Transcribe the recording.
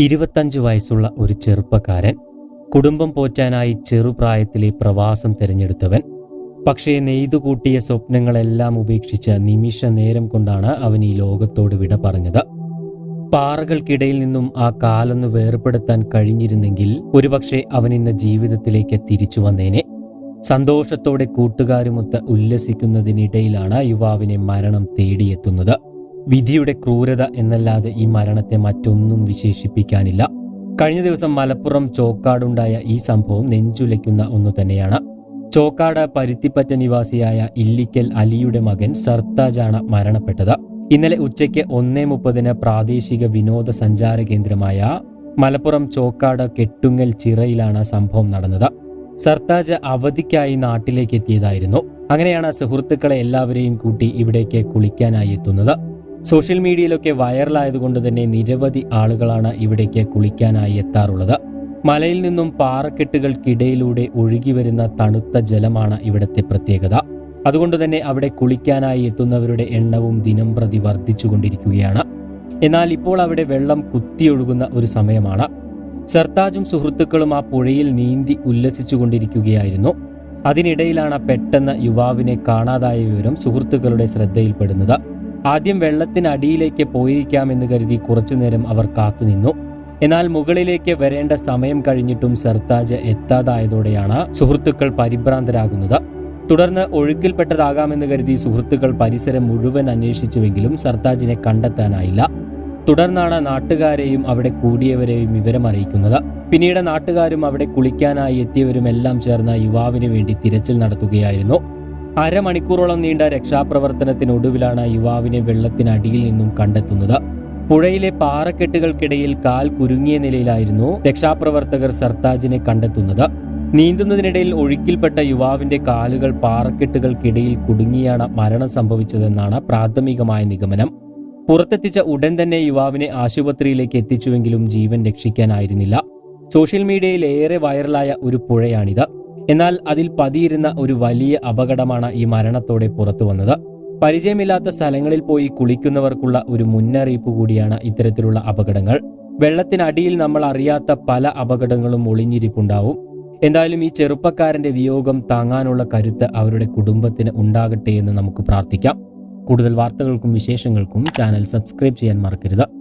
ഇരുപത്തഞ്ച് വയസ്സുള്ള ഒരു ചെറുപ്പക്കാരൻ കുടുംബം പോറ്റാനായി ചെറുപ്രായത്തിലെ പ്രവാസം തിരഞ്ഞെടുത്തവൻ. പക്ഷേ നെയ്തുകൂട്ടിയ സ്വപ്നങ്ങളെല്ലാം ഉപേക്ഷിച്ച നിമിഷ നേരം കൊണ്ടാണ് അവൻ ഈ ലോകത്തോട് വിട പറഞ്ഞത്. പാറകൾക്കിടയിൽ നിന്നും ആ കാലൊന്ന് വേർപെടുത്താൻ കഴിഞ്ഞിരുന്നെങ്കിൽ ഒരുപക്ഷെ അവൻ ഇന്ന് ജീവിതത്തിലേക്ക് തിരിച്ചു വന്നേനെ. സന്തോഷത്തോടെ കൂട്ടുകാരുമൊത്ത് ഉല്ലസിക്കുന്നതിനിടയിലാണ് യുവാവിനെ മരണം തേടിയെത്തുന്നത്. വിധിയുടെ ക്രൂരത എന്നല്ലാതെ ഈ മരണത്തെ മറ്റൊന്നും വിശേഷിപ്പിക്കാനില്ല. കഴിഞ്ഞ ദിവസം മലപ്പുറം ചോക്കാടുണ്ടായ ഈ സംഭവം നെഞ്ചുലയ്ക്കുന്ന ഒന്നു തന്നെയാണ്. ചോക്കാട് പരുത്തിപ്പറ്റ നിവാസിയായ ഇല്ലിക്കൽ അലിയുടെ മകൻ സർത്താജാണ് മരണപ്പെട്ടത്. ഇന്നലെ ഉച്ചയ്ക്ക് ഒന്നേ മുപ്പതിന് പ്രാദേശിക വിനോദസഞ്ചാര കേന്ദ്രമായ മലപ്പുറം ചോക്കാട് കെട്ടുങ്ങൽ ചിറയിലാണ് സംഭവം നടന്നത്. സർത്താജ് അവധിക്കായി നാട്ടിലേക്ക് എത്തിയതായിരുന്നു. അങ്ങനെയാണ് സുഹൃത്തുക്കളെ എല്ലാവരെയും കൂട്ടി ഇവിടേക്ക് കുളിക്കാനായി എത്തുന്നത്. സോഷ്യൽ മീഡിയയിലൊക്കെ വൈറലായതുകൊണ്ട് തന്നെ നിരവധി ആളുകളാണ് ഇവിടേക്ക് കുളിക്കാനായി എത്താറുള്ളത്. മലയിൽ നിന്നും പാറക്കെട്ടുകൾക്കിടയിലൂടെ ഒഴുകി വരുന്ന തണുത്ത ജലമാണ് ഇവിടുത്തെ പ്രത്യേകത. അതുകൊണ്ട് തന്നെ അവിടെ കുളിക്കാനായി എത്തുന്നവരുടെ എണ്ണവും ദിനം പ്രതി വർദ്ധിച്ചുകൊണ്ടിരിക്കുകയാണ്. എന്നാൽ ഇപ്പോൾ അവിടെ വെള്ളം കുത്തിയൊഴുകുന്ന ഒരു സമയമാണ്. സർത്താജും സുഹൃത്തുക്കളും ആ പുഴയിൽ നീന്തി ഉല്ലസിച്ചുകൊണ്ടിരിക്കുകയായിരുന്നു. അതിനിടയിലാണ് പെട്ടെന്ന് യുവാവിനെ കാണാതായ വിവരം സുഹൃത്തുക്കളുടെ ശ്രദ്ധയിൽപ്പെടുന്നത്. ആദ്യം വെള്ളത്തിനടിയിലേക്ക് പോയിരിക്കാമെന്ന് കരുതി കുറച്ചുനേരം അവർ കാത്തുനിന്നു. എന്നാൽ മുകളിലേക്ക് വരേണ്ട സമയം കഴിഞ്ഞിട്ടും സർത്താജ് എത്താതായതോടെയാണ് സുഹൃത്തുക്കൾ പരിഭ്രാന്തരാകുന്നത്. തുടർന്ന് ഒഴുക്കിൽപ്പെട്ടതാകാമെന്ന് കരുതി സുഹൃത്തുക്കൾ പരിസരം മുഴുവൻ അന്വേഷിച്ചുവെങ്കിലും സർത്താജിനെ കണ്ടെത്താനായില്ല. തുടർന്നാണ് നാട്ടുകാരെയും അവിടെ കൂടിയവരെയും വിവരം അറിയിക്കുന്നത് പിന്നീട് നാട്ടുകാരും അവിടെ കുളിക്കാനായി എത്തിയവരുമെല്ലാം ചേർന്ന് യുവാവിന് വേണ്ടി തിരച്ചിൽ നടത്തുകയായിരുന്നു. അരമണിക്കൂറോളം നീണ്ട രക്ഷാപ്രവർത്തനത്തിനൊടുവിലാണ് യുവാവിനെ വെള്ളത്തിനടിയിൽ നിന്നും കണ്ടെത്തുന്നത്. പുഴയിലെ പാറക്കെട്ടുകൾക്കിടയിൽ കാൽ കുരുങ്ങിയ നിലയിലായിരുന്നു രക്ഷാപ്രവർത്തകർ സർത്താജിനെ കണ്ടെത്തുന്നത്. നീന്തുന്നതിനിടയിൽ ഒഴുക്കിൽപ്പെട്ട യുവാവിന്റെ കാലുകൾ പാറക്കെട്ടുകൾക്കിടയിൽ കുടുങ്ങിയാണ് മരണം സംഭവിച്ചതെന്നാണ് പ്രാഥമികമായ നിഗമനം. പുറത്തെത്തിച്ച ഉടൻ തന്നെ യുവാവിനെ ആശുപത്രിയിലേക്ക് എത്തിച്ചുവെങ്കിലും ജീവൻ രക്ഷിക്കാനായിരുന്നില്ല. സോഷ്യൽ മീഡിയയിൽ ഏറെ വൈറലായ ഒരു പുഴയാണിത്. എന്നാൽ അതിൽ പതിയിരുന്ന ഒരു വലിയ അപകടമാണ് ഈ മരണത്തോടെ പുറത്തു വന്നത്. പരിചയമില്ലാത്ത സ്ഥലങ്ങളിൽ പോയി കുളിക്കുന്നവർക്കുള്ള ഒരു മുന്നറിയിപ്പ് കൂടിയാണ് ഇത്തരത്തിലുള്ള അപകടങ്ങൾ. വെള്ളത്തിനടിയിൽ നമ്മൾ അറിയാത്ത പല അപകടങ്ങളും ഒളിഞ്ഞിരിപ്പുണ്ടാവും. എന്തായാലും ഈ ചെറുപ്പക്കാരന്റെ വിയോഗം താങ്ങാനുള്ള കരുത്ത് അവരുടെ കുടുംബത്തിന് ഉണ്ടാകട്ടെ എന്ന് നമുക്ക് പ്രാർത്ഥിക്കാം. കൂടുതൽ വാർത്തകൾക്കും വിശേഷങ്ങൾക്കും ചാനൽ സബ്സ്ക്രൈബ് ചെയ്യാൻ മറക്കരുത്.